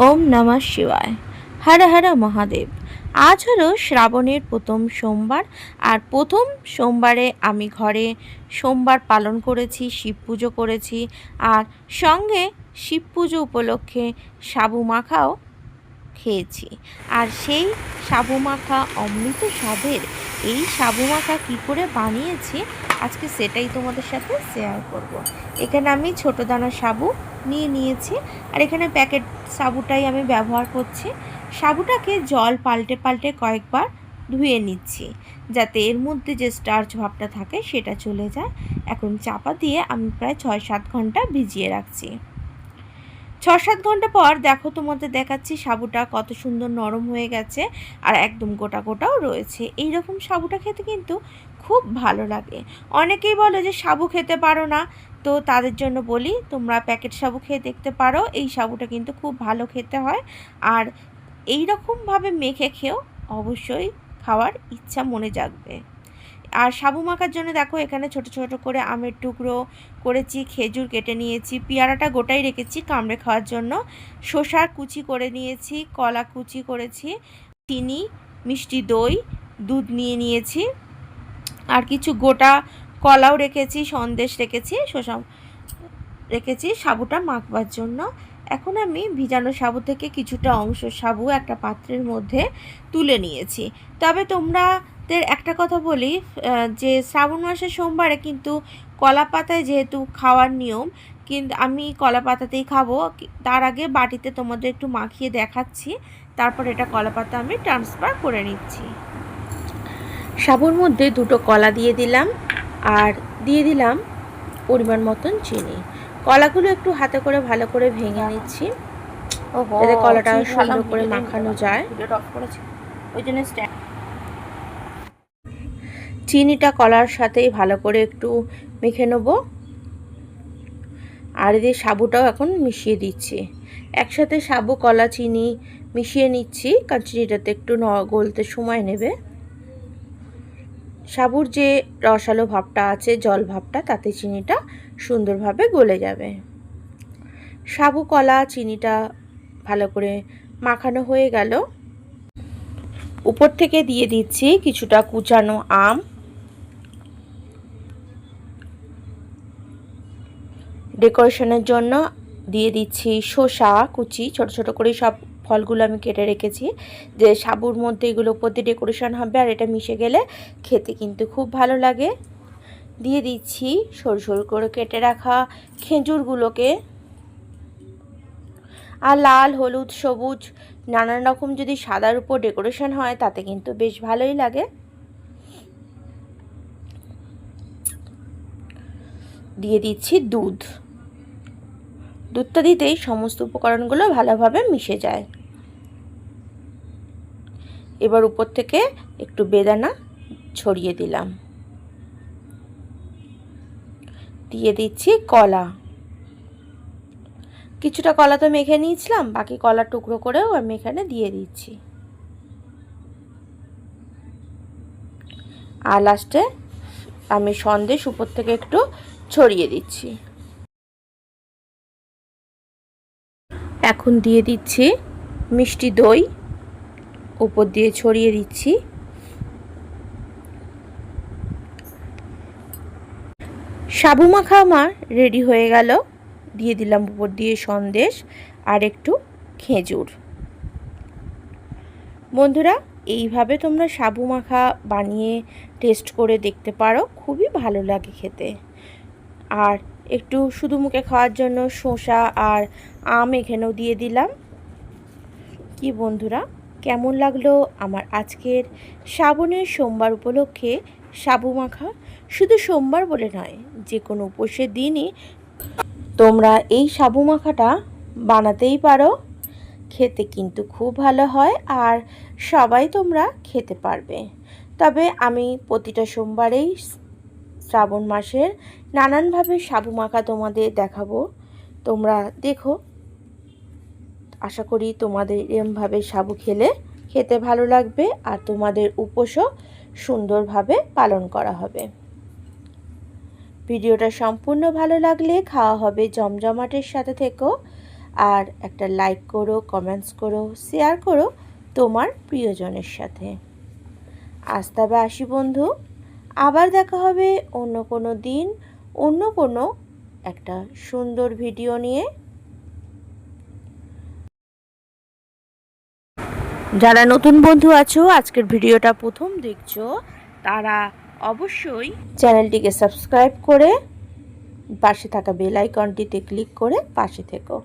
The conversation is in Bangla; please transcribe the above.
ওম নমঃ শিবায়। হর হর মহাদেব। আজ হলো শ্রাবণের প্রথম সোমবার, আর প্রথম সোমবারে আমি ঘরে সোমবার পালন করেছি, শিব পুজো করেছি, আর সঙ্গে শিব পুজো উপলক্ষে সাবু মাখাও খেয়েছি। আর সেই সাবু মাখা অমৃত স্বাদের এই সাবু মাখা কী করে বানিয়েছি, আজকে সেটাই তোমাদের সাথে শেয়ার করব। এখানে আমি ছোটো দানা সাবু নিয়ে নিয়েছি, আর এখানে প্যাকেট সাবুটাই আমি ব্যবহার করছি। সাবুটাকে জল পাল্টে পাল্টে কয়েকবার ধুয়ে নিচ্ছি, যাতে এর মধ্যে যে স্টার্চ ভাবটা থাকে সেটা চলে যায়। এখন চাপা দিয়ে আমি প্রায় ছয় সাত ঘণ্টা ভিজিয়ে রাখছি। ছ সাত ঘণ্টা পর দেখো তোমাদের দেখাচ্ছি সাবুটা কত সুন্দর নরম হয়ে গেছে আর একদম গোটা গোটাও রয়েছে। এই রকম সাবুটা খেতে কিন্তু খুব ভালো লাগে। অনেকেই বলে যে সাবু খেতে পারো না, তো তাদের জন্য বলি তোমরা প্যাকেট সাবু খেয়ে দেখতে পারো, এই সাবুটা কিন্তু খুব ভালো খেতে হয়। আর এই রকমভাবে মেখে খেয়েও অবশ্যই খাওয়ার ইচ্ছা মনে জাগবে। আর সাবু মাখার জন্য দেখো এখানে ছোট ছোট করে আমের টুকরো করেছি, খেজুর কেটে নিয়েছি, পেয়ারাটা গোটাই রেখেছি কামড়ে খাওয়ার জন্য। শসার কুচি করে নিয়েছি, কলা কুচি করেছি, চিনি, মিষ্টি দই, দুধ নিয়ে নিয়েছি। আর কিছু গোটা কলাও রেখেছি, সন্দেশ রেখেছি, শসা রেখেছি সাবুটা মাখবার জন্য। এখন আমি ভিজানো সাবু থেকে কিছুটা অংশ সাবু একটা পাত্রের মধ্যে তুলে নিয়েছি। তবে তোমরাদের একটা কথা বলি যে শ্রাবণ মাসের সোমবারে কিন্তু কলা পাতায় যেহেতু খাওয়ার নিয়ম কিন্তু আমি কলা পাতাতেই খাব তার আগে বাটিতে তোমাদের একটু মাখিয়ে দেখাচ্ছি। তারপর এটা কলা পাতা আমি ট্রান্সফার করে নিচ্ছি। সাবুর মধ্যে দুটো কলা দিয়ে দিলাম আর দিয়ে দিলাম পরিমাণ মতন চিনি। কলাগুলো একটু হাতে করে ভালো করে ভেঙে নিচ্ছি। যাতে কলাটা সুন্দর করে মাখানো যায়। ওই জন্য চিনিটা কলার সাথেই ভালো করে একটু মেখে নেব। আর এদের সাবুটাও এখন মিশিয়ে দিচ্ছি। একসাথে সাবু, কলা, চিনি মিশিয়ে নিচ্ছি, কারণ চিনিটাতে একটু ন গলতে সময় নেবে। সাবুর যে রসালো ভাবটা আছে, জল ভাবটা, তাতে চিনিটা সুন্দরভাবে গলে যাবে। সাবু, কলা, চিনিটা ভালো করে মাখানো হয়ে গেল। উপর থেকে দিয়ে দিচ্ছি কিছুটা কুচানো আম। ডেকোরেশনের জন্য দিয়ে দিচ্ছি শসা, কুচি, ছোট ছোট করে সব ফলগুলো আমি কেটে রেখেছি। যে সাবুর মধ্যে এগুলো উপর দিয়ে ডেকোরেশন হবে আর এটা মিশে গেলে খেতে কিন্তু খুব ভালো লাগে। দিয়ে দিচ্ছি সরু সরু করে কেটে রাখা খেজুরগুলোকে। আর লাল, হলুদ, সবুজ, নানান রকম যদি সাদার উপর ডেকোরেশন হয় তাতে কিন্তু বেশ ভালোই লাগে। দিয়ে দিচ্ছি দুধ। দুধটা দিতেই সমস্ত উপকরণগুলো ভালোভাবে মিশে যায়। এবার উপর থেকে একটু বেদানা ছড়িয়ে দিলাম। দিয়ে দিচ্ছি কলা। কিছুটা কলা তো মেখে নিয়েছিলাম, বাকি কলার টুকরো করেও আমি এখানে দিয়ে দিচ্ছি। আর লাস্টে আমি সন্দেশ উপর থেকে একটু ছড়িয়ে দিচ্ছি। এখন দিয়ে দিচ্ছি মিষ্টি দই, উপর দিয়ে ছড়িয়ে দিচ্ছি। সাবু মাখা আমার রেডি হয়ে গেল। দিয়ে দিলাম উপর দিয়ে সন্দেশ আর একটু খেজুর। বন্ধুরা, এইভাবে তোমরা সাবু মাখা বানিয়ে টেস্ট করে দেখতে পারো। খুবই ভালো লাগে খেতে। আর একটু শুধু মুখে খাওয়ার জন্য শসা আর আম এখানেও দিয়ে দিলাম। কি বন্ধুরা, কেমন লাগল আমার আজকের শ্রাবণের সোমবার উপলক্ষে সাবু মাখা? শুধু সোমবার বলে নয়, যে কোনো উপসের দিনই তোমরা এই সাবু মাখাটা বানাতেই পারো। খেতে কিন্তু খুব ভালো হয় আর সবাই তোমরা খেতে পারবে। তবে আমি প্রতিটা সোমবারেই শ্রাবণ মাসের নানানভাবে সাবু মাখা তোমাদের দেখাবো। তোমরা দেখো। আশা করি তোমাদের এরমভাবে সাবু খেলে খেতে ভালো লাগবে আর তোমাদের উপোসও সুন্দরভাবে পালন করা হবে। ভিডিওটা সম্পূর্ণ ভালো লাগলে খাওয়া হবে জমজমাটের সাথে থেকেও আর একটা লাইক করো কমেন্টস করো শেয়ার করো তোমার প্রিয়জনের সাথে। আজ তবে আসি বন্ধু। আবার দেখা হবে অন্য কোনো দিন, অন্য কোনো একটা সুন্দর ভিডিও নিয়ে। যারা নতুন বন্ধু আছো, আজকের ভিডিওটা প্রথম দেখছ, তারা অবশ্যই চ্যানেলটিকে সাবস্ক্রাইব করে পাশে থাকা বেল আইকনটিতে ক্লিক করে পাশে থেকো।